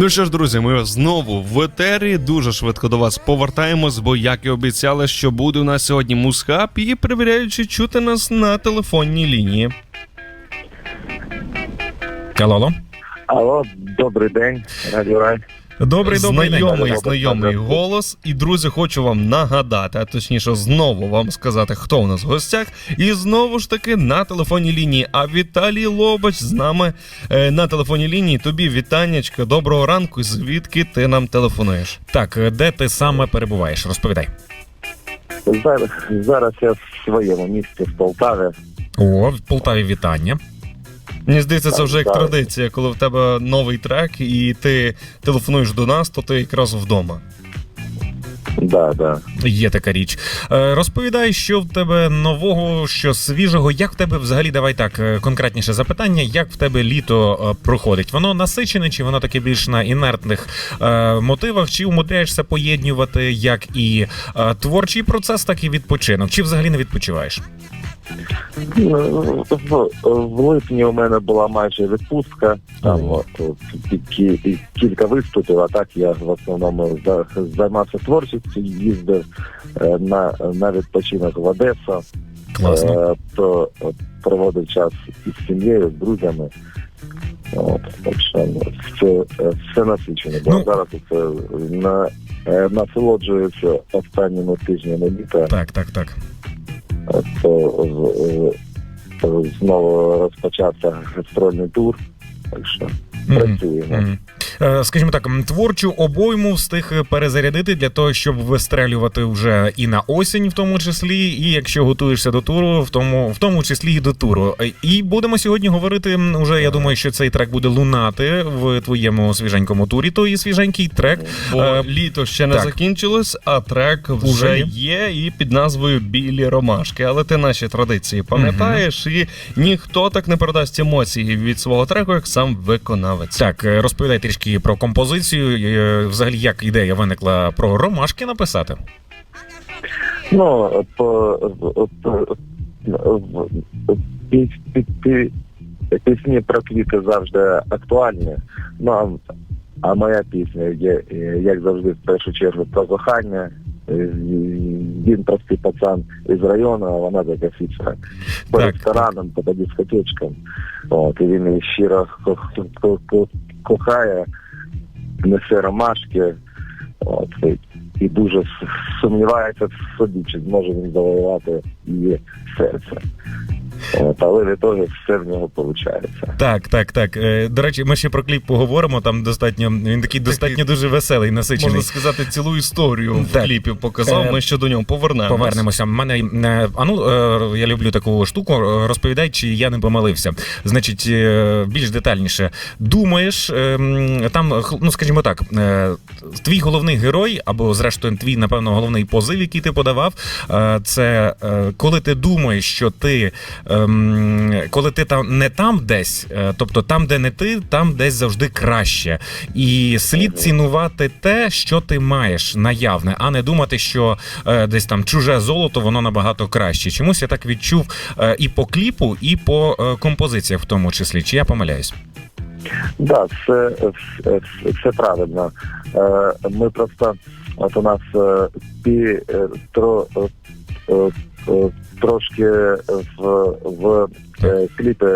Ну що ж, друзі, ми знову в етері. Дуже швидко до вас повертаємось, бо як і обіцяли, що буде у нас сьогодні мусхаб і перевіряючи чути нас на телефонній лінії. Алло, алло. Алло, добрий день, Радіо. Добрий добрий знайомий, день. знайомий голос. І друзі, хочу вам нагадати, а точніше, знову вам сказати, хто у нас в гостях. І знову ж таки на телефонній лінії. А Віталій Лобач з нами е, на телефонній лінії. Тобі вітаннячка, доброго ранку. Звідки ти нам телефонуєш? Так, де ти саме перебуваєш? Розповідай. Зараз, зараз я в своєму місті в Полтаві. О, в Полтаві вітання. Мені здається, це вже як традиція, коли в тебе новий трек, і ти телефонуєш до нас, то ти якраз вдома. Да, да. Є така річ. Е, Розповідай, що в тебе нового, що свіжого. Як в тебе взагалі давай так е, конкретніше запитання, як в тебе літо е, проходить? Воно насичене, чи воно таке більш на інертних мотивах, чи умудряєшся поєднувати як і творчий процес, так і відпочинок? Чи взагалі не відпочиваєш? В, в липні у мене була майже відпустка. Там кілька виступів, а так я в основному займався творчістю, їздив е, на, на відпочинок в Одесу. Класно. Е, то проводив час із сім'єю, з друзями. От, так що ну, все, е, все насичено. Бо Ну- зараз це на, насолоджується останніми тижнями літа, Так, так, так. От, то е, знову розпочався гастрольний тур. Так що працюємо. Мгм. Е, Скажімо так, творчу обойму встиг перезарядити для того, щоб вистрелювати вже і на осінь, в тому числі, і якщо готуєшся до туру, в тому, в тому числі і до туру. Е, І будемо сьогодні говорити. Уже я думаю, що цей трек буде лунати в твоєму свіженькому турі. То і свіженький трек. Бо Е, літо ще не так. закінчилось, а трек вже є. і під назвою Білі ромашки. Але ти наші традиції пам'ятаєш, і ніхто так не передасть емоції від свого треку, як сам виконавець. Так, е, розповідай трішки про композицію. Е, Взагалі, як ідея виникла про ромашки написати? Ну, по, по, пі- пі- пі- пісні про квіти завжди актуальні. Ну, а, моя пісня як завжди, в першу чергу про кохання. Е, Він простий пацан із району, а вона фічна. По Так. ресторанам, по дискотечкам. Вот, і він щиро ко- ко- ко- кохає, несе ромашки. От, і дуже сумнівається в собі, чи зможе він завоювати її серце. От, але в ітогі все в нього виходить. Так, так, так. Е, До речі, ми ще про кліп поговоримо. Там достатньо він такий достатньо дуже веселий, насичений. Можна сказати, цілу історію в Так. кліпі показав. Е, Ми ще до нього повернемось. Повернемося. Мене е, а ну я люблю таку штуку. Розповідай, чи я не помилився. Значить, більш детальніше думаєш, е, там, ну скажімо так, твій головний герой, або зрештою твій, напевно, головний позив, який ти подавав, це коли ти думаєш, що ти ем, коли ти там не там десь, е, тобто там, де не ти, там десь завжди краще. І слід цінувати те, що ти маєш наявне, а не думати, що е, десь там чуже золото, воно набагато краще. Чомусь я так відчув е, і по кліпу, і по композиціях, в тому числі. Чи я помиляюсь? Да, все, все, все правильно. Ми просто, от у нас пі, тро, е, трошки в, в е, кліпі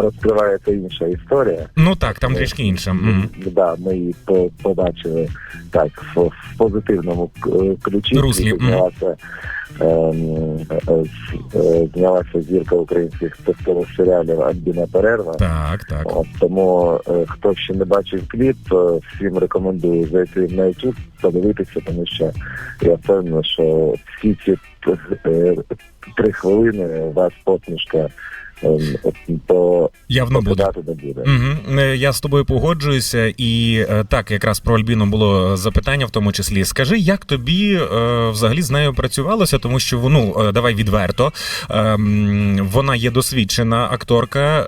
розкривається інша історія. Ну так, там трішки інше. Мгм. Да, ми її побачили так в, в позитивному е, ключі. Руслі, мгм. Знялася, ем, е, е, знялася зірка українських тестових серіалів Альбіна Перерва. Так, так. От, тому хто ще не бачив кліп, всім рекомендую зайти на YouTube, подивитися, тому що я впевнений, що всі ці три хвилини вас посмішка е, Явно буде. буде. Угу. Я з тобою погоджуюся, і е, так якраз про Альбіну було запитання, в тому числі. Скажи, як тобі е, взагалі з нею працювалося? тому що ну, давай відверто. ем, Вона є досвідчена акторка,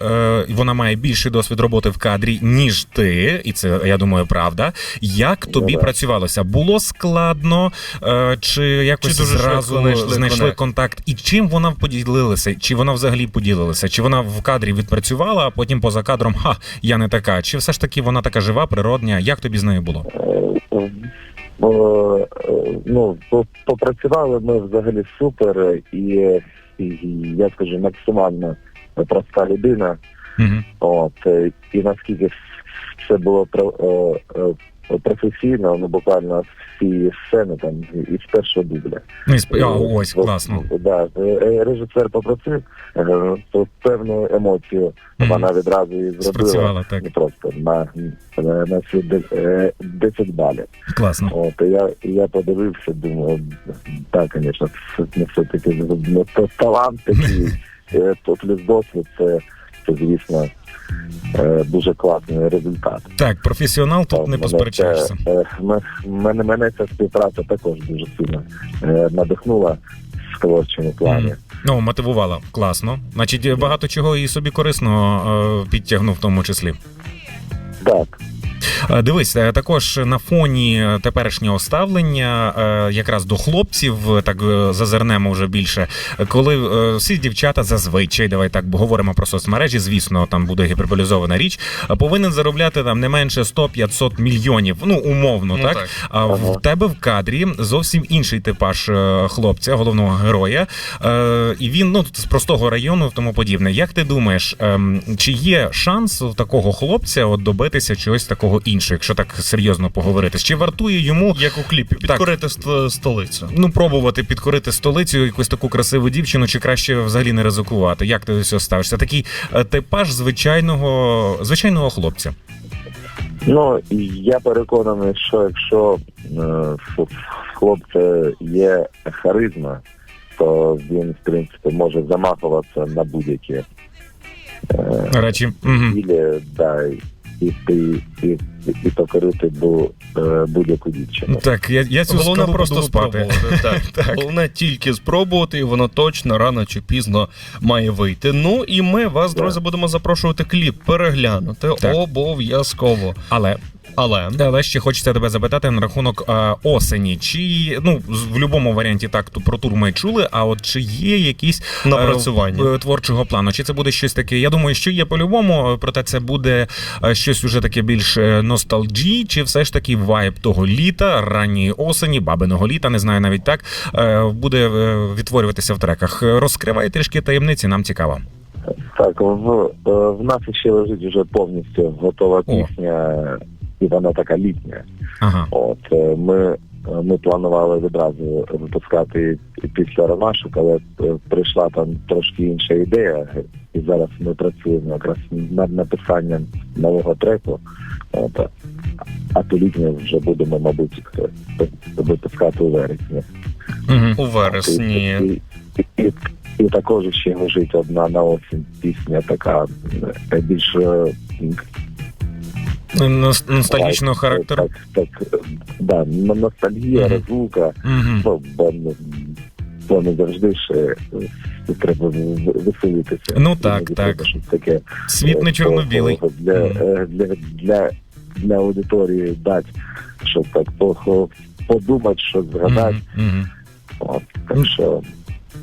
вона має більший досвід роботи в кадрі, ніж ти, і це я думаю, правда. Як тобі Ну, працювалося? Було складно, чи якось Чи зразу знайшли знайшли контакт? І чим вона поділилася? Чи вона взагалі поділилася? Чи вона в кадрі відпрацювала, а потім поза кадром ха, я не така? Чи все ж таки вона така жива, природня? Як тобі з нею було? Е, е, е, Ну, попрацювали ми взагалі супер, і, і я скажу, максимально проста людина. Угу. От і наскільки все було професійно, ну буквально всі сцени там і з першого дубля. Ну, і сп- а, ось, класно. Да, е, режисер попросив, е, то певну емоцію вона відразу і зробила. Спрацювала так. Не просто на, на, на всі е, 10 балів. Класно. От я, я подивився, думаю, так, звісно, це ну, все-таки ну, то талант такий, то плюс досвід, це, це звісно, дуже класний результат. Так, професіонал тут не посперечаєшся. е, м- Мене, мене ця співпраця також дуже сильно е, надихнула в творчому плані. Ну, мотивувала. Класно. Значить, багато чого і собі корисно е, підтягнув в тому числі. Так. Е, Дивись, е, також на фоні теперішнього ставлення, е, якраз до хлопців, е, так е, зазирнемо вже більше, е, коли е, всі дівчата зазвичай, давай так говоримо про соцмережі, звісно, там буде гіперболізована річ, е, повинен заробляти там не менше 100-500 мільйонів. Ну, умовно, Ну, так? так. А Ага. в тебе в кадрі зовсім інший типаж е, хлопця, головного героя. Е, і він ну з простого району і тому подібне. Як ти думаєш, ем, чи є шанс у такого хлопця от добитися чогось такого іншого, якщо так серйозно поговорити? Чи вартує йому Як у кліпі, підкорити ст- столицю. ну пробувати підкорити столицю, якусь таку красиву дівчину, чи краще взагалі не ризикувати? Як ти до цього ставишся? Такий е, типаж звичайного звичайного хлопця. Ну, і я переконаний, що якщо е, в хлопця є харизма, то він, в принципі, може замахуватися на будь-які е, Речі. Угу. цілі, да, і, і, і, і покорити бу, е, будь-яку дівчину. Так, я, я цю Головне скалу просто спати. спробувати. Так. Так. Головне тільки спробувати, і воно точно рано чи пізно має вийти. Ну і ми вас, Так. друзі, будемо запрошувати кліп переглянути Так. обов'язково. Але Але Але ще хочеться тебе запитати на рахунок е, осені. Чи ну з- в будь-якому варіанті так ту- про тур ми чули? А от чи є якісь е, Напрацювання. е, творчого плану? Чи це буде щось таке? Я думаю, що є по-любому, проте це буде е, щось уже таке більш ностальджі, чи все ж таки вайб того літа, ранньої осені, бабиного літа, не знаю навіть так, е, буде е, відтворюватися в треках. Розкривай трішки таємниці, нам цікаво. Так, в, е, в нас ще лежить вже повністю готова О. пісня, і вона така літня. Ага. От ми, ми планували відразу випускати після ромашок, але е, прийшла там трошки інша ідея, і зараз ми працюємо якраз над написанням нового треку. От, а то літнє вже будемо, мабуть, е, випускати у вересні. Угу. у вересні. І, і, і, і також ще лежить одна на осінь пісня, така е, більш е, Ностальгічного характеру. Так, так, да, ностальгія, Мгм. розлука, ну, бо, ну, бо не завжди ще е, треба веселитися. Ну, так, Іноді так. таке Світ не е, чорно-білий. того Для, е, для, для, для аудиторії дати, щоб так по- подумати, що згадати. От, так що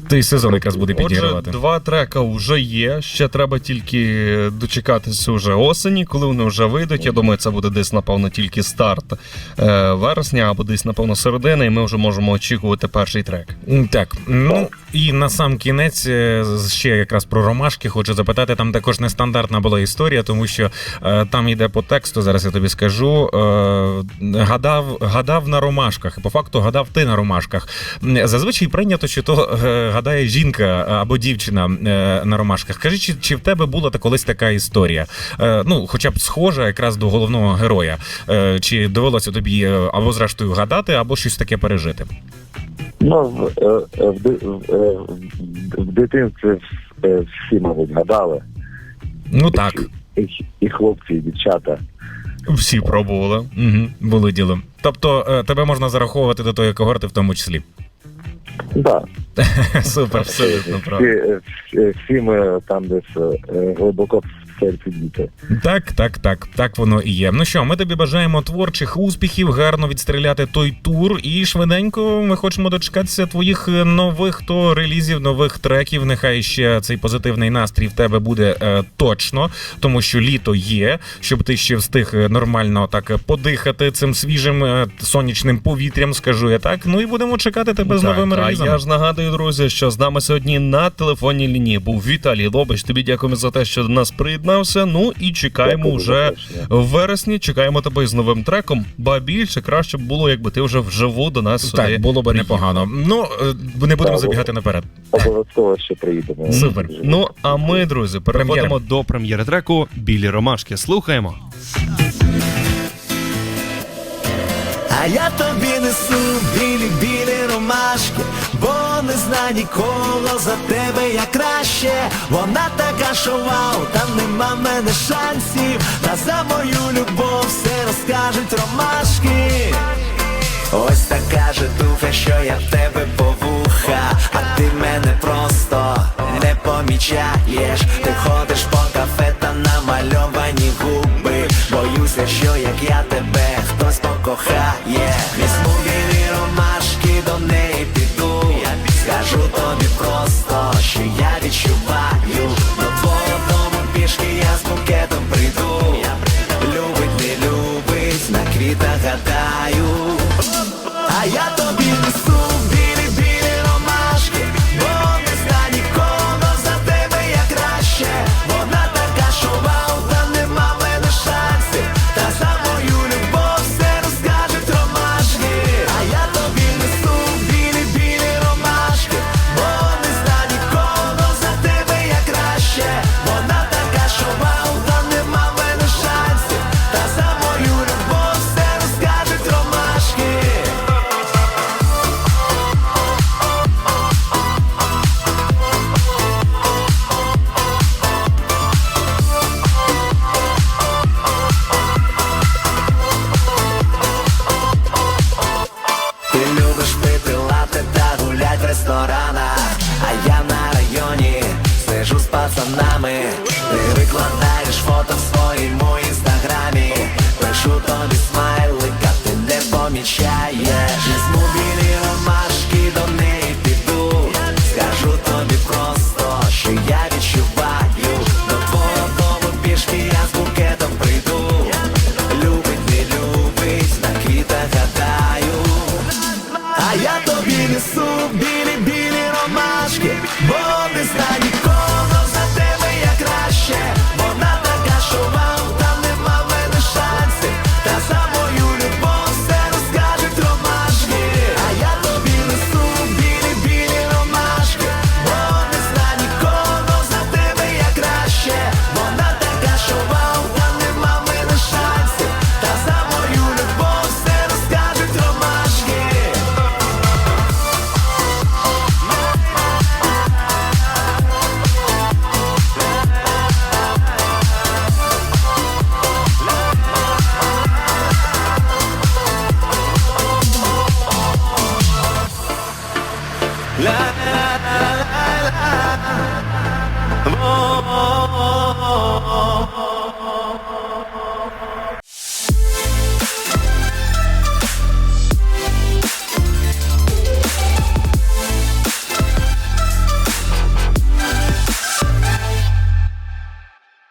Той сезон якраз буде Отже, два трека вже є. Ще треба тільки дочекатися вже осені, коли вони вже вийдуть. Я думаю, це буде десь, напевно, тільки старт е, вересня або десь, напевно, середина, і ми вже можемо очікувати перший трек. Так, ну і на сам кінець е, ще якраз про ромашки хочу запитати. Там також нестандартна була історія, тому що е, там йде по тексту. Зараз я тобі скажу. Е, гадав, гадав на ромашках. По факту гадав ти на ромашках. Зазвичай прийнято, що то е, гадає жінка або дівчина е, на ромашках. Скажи, чи, чи в тебе була колись така історія? Е, ну, хоча б схожа якраз до головного героя. Е, чи довелося тобі е, або зрештою гадати, або щось таке пережити? Ну, в, е, е, в, в, е, в дитинстві е, всі, мабуть, гадали. Ну так. І, і хлопці, і дівчата. Всі пробували. Угу, було діло. Тобто е, тебе можна зараховувати до тої когорти в тому числі. Да. Супер. Абсолютно Всі, правда. е, всі, всі ми там десь е, глибоко серці діти. Так, так, так, так воно і є. Ну що, ми тобі бажаємо творчих успіхів, гарно відстріляти той тур, і швиденько ми хочемо дочекатися твоїх е, нових то релізів, нових треків. Нехай ще цей позитивний настрій в тебе буде е, точно, тому що літо є, щоб ти ще встиг е, нормально так е, подихати цим свіжим е, сонячним повітрям, скажу я так. Ну і будемо чекати тебе з новими а релізами. я ж нагадую, друзі, що з нами сьогодні на телефонній лінії був Віталій Лобич. Тобі дякуємо за те, що до нас приєднався. Ну і чекаємо Дякую вже в вересні. Чекаємо тебе з новим треком. Ба більше краще б було, якби ти вже вживу до нас сюди. Так, було б непогано. Ну е, не будемо Так, забігати наперед. Обов'язково ще приїдемо. Супер. Ну а ми, друзі, переходимо Прем'єра. до прем'єри треку Білі ромашки. Слухаємо. А я тобі несу білі білі ромашки, бо не зна нікого за тебе я краще. Вона така, що вау, там нема в мене шансів. Та за мою любов все розкажуть ромашки. Ось така житуха, що я в тебе по вуха, а ти мене просто не помічаєш. Ти ходиш по кафе та намальовані губи. Боюся, що як я тебе хтось покохає. Візьму пацанами